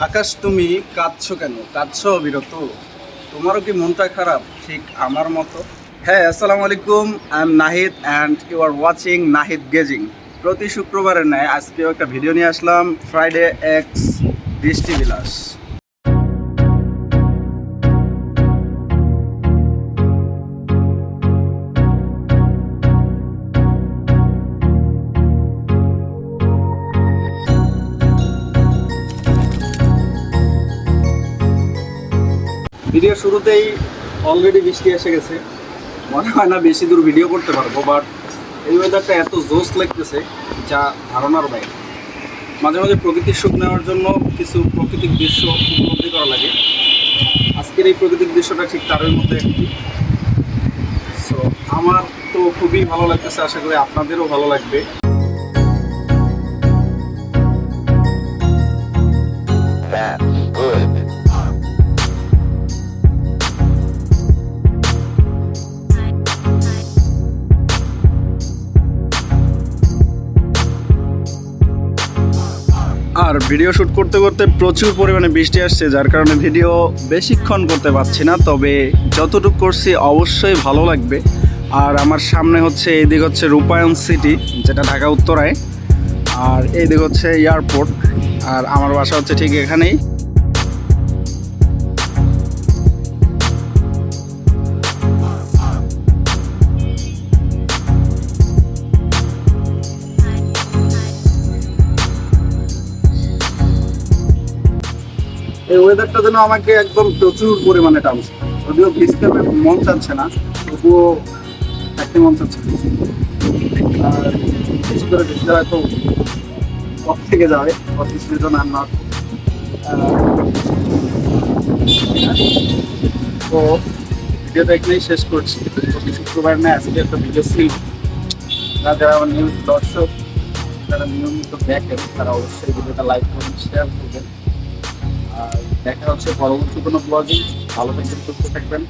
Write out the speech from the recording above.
আকাশ, তুমি কাঁদছ কেন? কাঁদছো বিরত তোমারও কি মনটা খারাপ? ঠিক আমার মতো? হ্যাঁ আসসালামু আলাইকুম। I am Nahid and you are watching Nahid gazing প্রতি শুক্রবারের ন্যায় আজকেও একটা ভিডিও নিয়ে আসলাম ফ্রাইডে এক্স দৃষ্টিবিলাস বিলাস ভিডিও শুরুতেই অলরেডি বৃষ্টি এসে গেছে। মনে হয় না বেশি দূর ভিডিও করতে পারব বাট এই ওয়েদারটা এত জোস লাগতেছে যা ধারণার বাইরে। মাঝে মাঝে প্রকৃতির সুখ নেওয়ার জন্য কিছু প্রাকৃতিক দৃশ্য উপলব্ধি করা লাগে। আজকের এই প্রাকৃতিক দৃশ্যটা ঠিক তারের মধ্যে একটি। সো আমার তো খুবই ভালো লাগতেছে, আশা করি আপনাদেরও ভালো লাগবে। আর ভিডিও শ্যুট করতে করতে প্রচুর পরিমাণে বৃষ্টি আসছে, যার কারণে ভিডিও বেশিক্ষণ করতে পারছি না। তবে যতটুকু করছি অবশ্যই ভালো লাগবে। আর আমার সামনে হচ্ছে এইদিক হচ্ছে রূপায়ণ সিটি, যেটা ঢাকা উত্তরায়। আর এইদিক হচ্ছে এয়ারপোর্ট। আর আমার বাসা হচ্ছে ঠিক এখানেই। এই ওয়েদারটা যেন আমাকে একদম প্রচুর পরিমাণে টানছে। যদিও ভিজতে মন চাচ্ছে না, তবুও থাকতে মন চাচ্ছে। আর বেশি করে ভিজতে হয়তো কফ থেকে যাবে অফিস রিজন আর নট তো ভিডিওটা এখানেই শেষ করছি। প্রতি শুক্রবার না, আজকে একটা ভিডিও ছিল। যারা যারা আমার নিয়মিত দর্শক, যারা নিয়মিত দেখেন, তারা অবশ্যই ভিডিওটা লাইক করবেন শেয়ার করবেন। আর দেখা হচ্ছে পরবর্তী কোনো ব্লগিং ভালো থাকবেন সুস্থ থাকবেন।